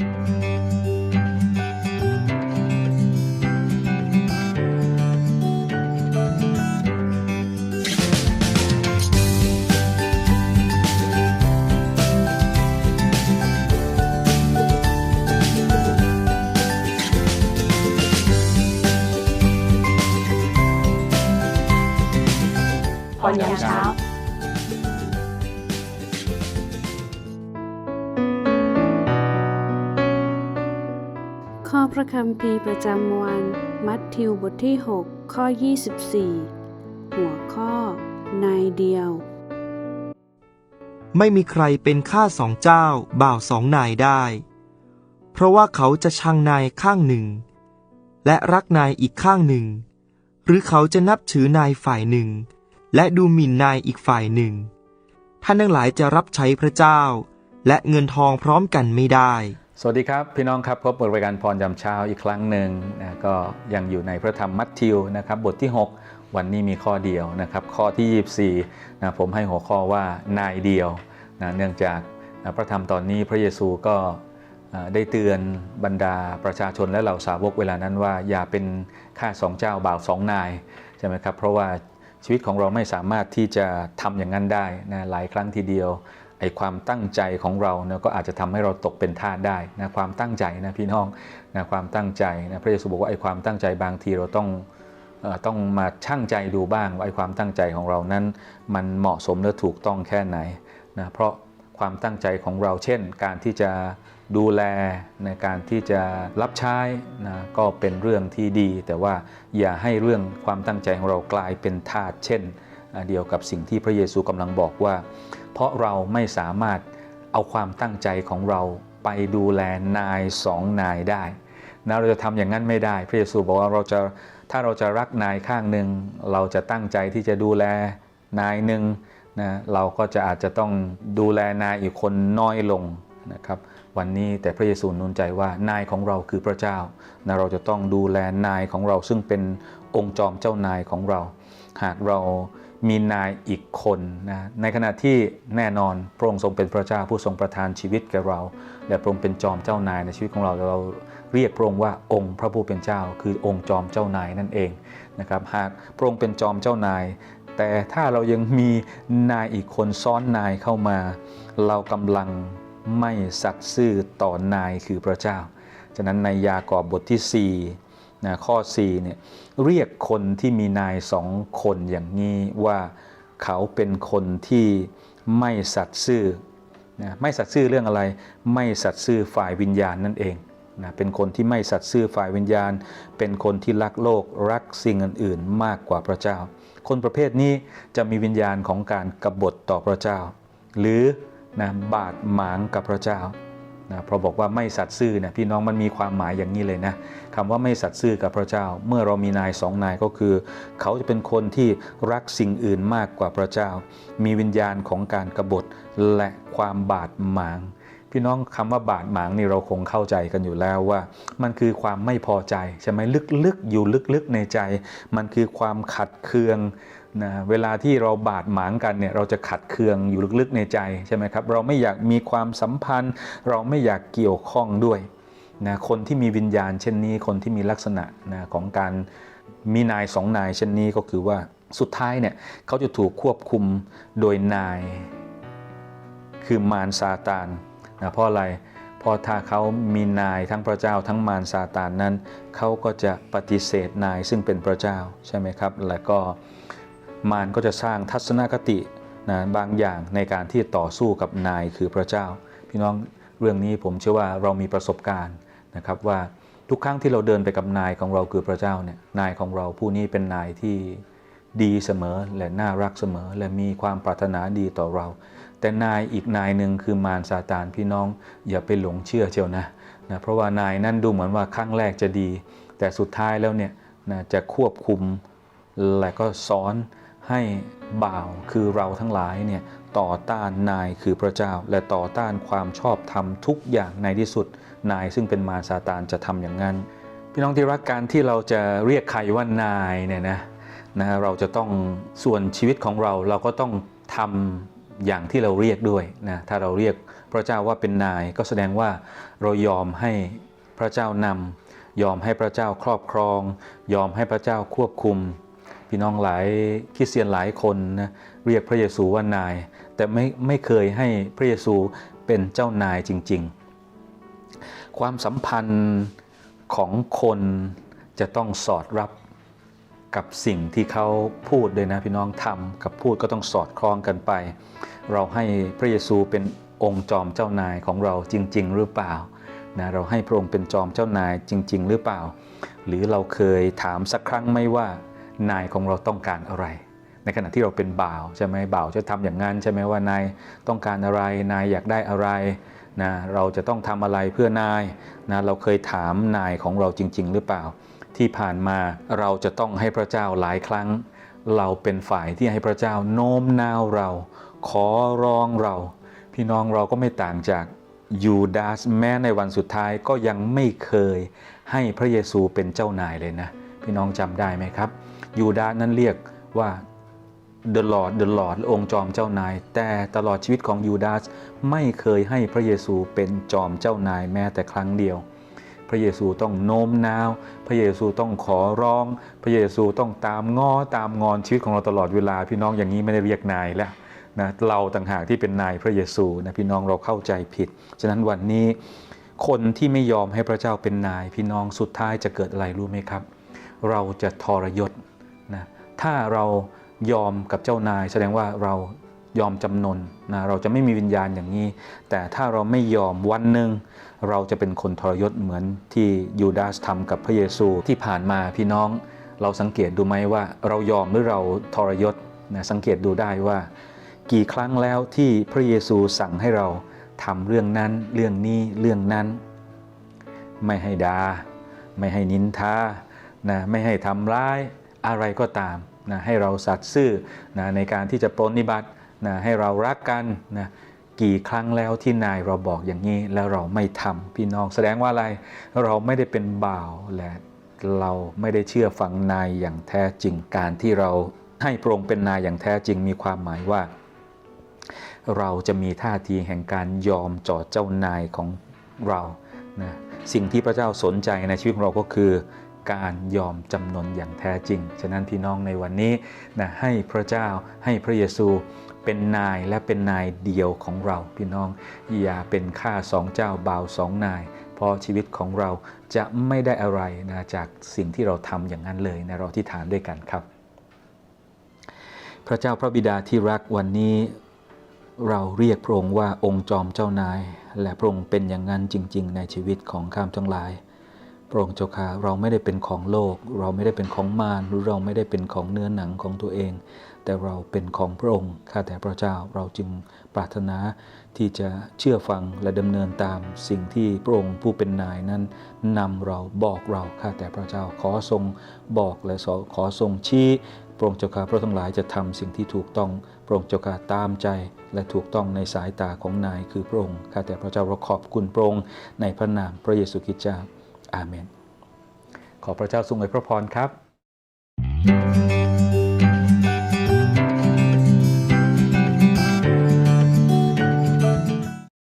พรย คัมภีร์ประจำวัน มัทธิวบทที่ 6 ข้อ 24 หัวข้อ นายเดียว ไม่มีใครเป็นข้าสองเจ้าบ่าวสองนายได้ เพราะว่าเขาจะชังนายข้างหนึ่ง และรักนายอีกข้างหนึ่ง หรือเขาจะนับถือนายฝ่ายหนึ่ง และดูหมิ่นนายอีกฝ่ายหนึ่ง ท่านทั้งหลายจะรับใช้พระเจ้า และเงินทองพร้อมกันไม่ได้ สวัสดีครับ พี่น้องครับพบกับรายการพรยามเช้าอีกครั้งหนึ่งนะก็ยังอยู่ในพระธรรมมัทธิวนะครับบทที่ 6 วันนี้มีข้อเดียวนะครับข้อที่ 24นะผมให้หัวข้อว่านายเดียวนะเนื่องจากนะพระธรรมตอนนี้พระเยซูก็ได้เตือนบรรดาประชาชนและเหล่าสาวกเวลานั้นว่า อย่าเป็นข้าสองเจ้าบ่าวสองนายใช่ไหมครับเพราะว่าชีวิตของเราไม่สามารถที่จะทำอย่างนั้นได้นะหลายครั้งทีเดียว ไอ้ความตั้งใจของเราเนี่ยก็อาจจะทำให้เราตกเป็นทาสได้นะความตั้งใจนะพี่น้องนะความตั้งใจนะพระเยซูบอกว่าไอ้ความตั้งใจบางทีเราต้องเอ่อต้องมาชั่งใจดูบ้างว่าไอ้ความตั้งใจของเรานั้น มันเหมาะสมและถูกต้องแค่ไหนนะเพราะความตั้งใจของเราเช่น การที่จะดูแลในการที่จะรับใช้นะก็เป็นเรื่องที่ดี แต่ว่าอย่าให้เรื่องความตั้งใจของเรากลายเป็นทาสเช่น เดียวกับสิ่งที่พระเยซูกำลังบอกว่า เพราะเราไม่สามารถเอาความตั้งใจของเราไปดูแลนายสองนายได้นะเราจะทำอย่างนั้นไม่ได้ พระเยซูบอกว่าเราจะถ้าเราจะรักนายข้างหนึ่งเราจะตั้งใจที่จะดูแลนายหนึ่งนะเราก็จะอาจจะต้องดูแลนายอีกคนน้อยลงนะครับวันนี้แต่พระเยซูนุนใจว่านายของเราคือพระเจ้านะเราจะต้องดูแลนายของเราซึ่งเป็นองค์จอมเจ้านายของเรา หากเรา มีนายอีกคนนะ ในขณะที่แน่นอนพระองค์ทรงเป็นพระเจ้าผู้ทรงประทานชีวิตแก่เรา และพระองค์เป็นจอมเจ้านายในชีวิตของเราเราเรียกพระองค์ว่าองค์พระผู้เป็นเจ้า คือองค์จอมเจ้านายนั่นเองนะครับหากพระองค์เป็นจอมเจ้านาย แต่ถ้าเรายังมีนายอีกคนซ้อนนายเข้ามา เรากำลังไม่สัตย์ซื่อต่อนายคือพระเจ้า ฉะนั้นในยากอบบทที่ 4 นะข้อ4เนี่ยเรียกคนที่มีนายสองคนอย่างนี้ว่าเขาเป็นคนที่ไม่สัตย์ซื่อนะไม่สัตย์ซื่อเรื่องอะไร ไม่สัตย์ซื่อฝ่ายวิญญาณนั่นเองนะเป็นคนที่ไม่สัตย์ซื่อฝ่ายวิญญาณ เป็นคนที่รักโลกรักสิ่งอื่นๆ มากกว่าพระเจ้า คนประเภทนี้จะมีวิญญาณของการกบฏต่อพระเจ้า หรือนะบาดหมางกับพระเจ้า นะเพราะบอกว่าไม่สัตย์ซื่อเนี่ยพี่น้องมันมีความหมายอย่างนี้เลยนะคำว่าไม่สัตย์ซื่อกับพระเจ้า เมื่อเรามีนายสองนายก็คือ เขาจะเป็นคนที่รักสิ่งอื่นมากกว่าพระเจ้า มีวิญญาณของการกรบฏและความบาดหมาง พี่น้องคำว่าบาดหมางนี่เราคงเข้าใจกันอยู่แล้วว่า มันคือความไม่พอใจใช่ไหมลึกๆอยู่ลึกๆในใจ มันคือความขัดเคืองนะเวลาที่เราบาดหมางกันเนี่ยเราจะขัดเคืองอยู่ลึกๆในใจใช่ไหมครับเราไม่อยากมีความสัมพันธ์ เราไม่อยากเกี่ยวข้องด้วยนะคนที่มีวิญญาณเช่นนี้คนที่มีลักษณะนะของการมีนายสองนายเช่นนี้ก็คือว่าสุดท้ายเนี่ยเขาจะถูกควบคุมโดยนาย คือมารซาตาน นะเพราะอะไรเพราะถ้าเขามีนายทั้งพระเจ้าทั้งมารซาตานนั้น เขาก็จะปฏิเสธนายซึ่งเป็นพระเจ้าใช่ไหมครับ และก็มารก็จะสร้างทัศนคตินะบางอย่างในการที่ต่อสู้กับนายคือพระเจ้า พี่น้องเรื่องนี้ผมเชื่อว่าเรามีประสบการณ์นะครับว่าทุกครั้งที่เราเดินไปกับนายของเราคือพระเจ้าเนี่ยนายของเราผู้นี้เป็นนายที่ดีเสมอและน่ารักเสมอ และมีความปรารถนาดีต่อเรา แต่นายอีกนายหนึ่งคือมารซาตานพี่น้อง อย่าไปหลงเชื่อเชียวนะนะเพราะว่านายนั่นดูเหมือนว่าครั้งแรกจะดี แต่สุดท้ายแล้วเนี่ยนะจะควบคุมและก็สอนให้บ่าวคือเราทั้งหลายเนี่ยต่อต้านนายคือพระเจ้า และต่อต้านความชอบธรรมทุกอย่างในที่สุด นายซึ่งเป็นมารซาตานจะทำอย่างนั้น พี่น้องที่รักการที่เราจะเรียกใครว่านายเนี่ยนะนะเราจะต้องส่วนชีวิตของเราเราก็ต้องทำ อย่างที่เราเรียกด้วยนะถ้าเราเรียกพระเจ้าว่าเป็นนาย ก็แสดงว่าเรายอมให้พระเจ้านำยอมให้พระเจ้าครอบครอง ยอมให้พระเจ้าควบคุม พี่น้องหลายคริสเตียนหลายคนนะเรียกพระเยซูว่านาย แต่ไม่ไม่เคยให้พระเยซูเป็นเจ้านายจริง ๆ ความสัมพันธ์ของคนจะต้องสอดรับ กับสิ่งที่เขาพูดเลยนะพี่น้องทำกับพูดก็ต้องสอดคล้องกันไป เราให้พระเยซูเป็นองค์จอมเจ้านายของเราจริง ๆ หรือเปล่านะเราให้พระองค์เป็นจอมเจ้านายจริง ๆ หรือเปล่า หรือเราเคยถามสักครั้งไม่ว่านายของเราต้องการอะไร ในขณะที่เราเป็นบ่าวใช่ไหมบ่าวจะทำอย่างนั้นใช่ไหมว่านายต้องการอะไรนายอยากได้อะไรนะเราจะต้องทำอะไรเพื่อนายนะเราเคยถามนายของเราจริง ๆ หรือเปล่า ที่ผ่านมาเราจะต้องให้พระเจ้าหลายครั้ง เราเป็นฝ่ายที่ให้พระเจ้าโน้มน้าวเรา ขอร้องเรา พี่น้องเราก็ไม่ต่างจากยูดาสแม้ในวันสุดท้ายก็ยังไม่เคยให้พระเยซูเป็นเจ้านายเลยนะ พี่น้องจำได้ไหมครับยูดาสนั้นเรียกว่า The Lord The Lord องค์จอมเจ้านาย แต่ตลอดชีวิตของยูดาสไม่เคยให้พระเยซูเป็นจอมเจ้านายแม้แต่ครั้งเดียว พระเยซูต้องโน้มน้าว พระเยซูต้องขอร้อง พระเยซูต้องตามง้อตามงอนชีวิตของเราตลอดเวลา พี่น้องอย่างนี้ไม่ได้เรียกนายแล้วนะเราต่างหากที่เป็นนายพระเยซูนะพี่น้องเราเข้าใจผิด ฉะนั้นวันนี้คนที่ไม่ยอมให้พระเจ้าเป็นนาย พี่น้องสุดท้ายจะเกิดอะไรรู้ไหมครับ เราจะทรยศนะถ้าเรายอมกับเจ้านาย แสดงว่าเรา ยอมจำนนนะเราจะไม่มีวิญญาณอย่างนี้ แต่ถ้าเราไม่ยอมวันหนึ่งเราจะเป็นคนทรยศเหมือนที่ยูดาสทำกับพระเยซูที่ผ่านมาพี่น้อง เราสังเกตดูไหมว่า เรายอมหรือเราทรยศนะสังเกตดูได้ว่า กี่ครั้งแล้วที่พระเยซูสั่งให้เราทำเรื่องนั้นเรื่องนี้เรื่องนั้น ไม่ให้ดา่าไม่ให้นินทานะไม่ให้ทำร้ายอะไรก็ตามนะให้เราสัตย์ซื่อนะในการที่จะปรนนิบัติ นะให้เรารักกันนะกี่ครั้งแล้วที่นายเราบอกอย่างนี้แล้วเราไม่ทำพี่น้องแสดงว่าอะไรเราไม่ได้เป็นบ่าวและเราไม่ได้เชื่อฟังนายอย่างแท้จริงการที่เราให้พระองค์เป็นนายอย่างแท้จริงมีความหมายว่า เราจะมีท่าทีแห่งการยอมจอดเจ้านายของเรานะสิ่งที่พระเจ้าสนใจในชีวิตของเราก็คือการยอมจำนนอย่างแท้จริง ฉะนั้นพี่น้องในวันนี้นะให้พระเจ้าให้พระเยซู เป็นนายและเป็นนายเดียวของเราพี่น้อง อย่าเป็นข้าสองเจ้าบ่าวสองนาย เพราะชีวิตของเราจะไม่ได้อะไรนะจากสิ่งที่เราทำอย่างนั้นเลยนะเราที่ฐานด้วยกันครับ พระเจ้าพระบิดาที่รักวันนี้เราเรียกพระองค์ว่าองค์จอมเจ้านาย และพระองค์เป็นอย่างนั้นจริง ๆ ในชีวิตของข้ามทั้งหลาย พระองค์เจ้าค่ะเราไม่ได้เป็นของโลก เราไม่ได้เป็นของมารหรือเราไม่ได้เป็นของเนื้อหนังของตัวเอง แต่เราเป็นของพระองค์ข้าแต่พระเจ้าเราจึงปรารถนาที่จะเชื่อฟังและดำเนินตามสิ่งที่พระองค์ผู้เป็นนายนั้นนำเราบอกเราข้าแต่พระเจ้าขอทรงบอกและขอทรงชี้พระองค์เจ้าข้าพระทั้งหลายจะทำสิ่งที่ถูกต้องพระองค์เจ้าข้าตามใจ และถูกต้องในสายตาของนายคือพระองค์ข้าแต่พระเจ้าเราขอบคุณพระองค์ในพระนามพระเยซูคริสต์เจ้า อาเมน ขอพระเจ้าทรงอวยพระพรครับ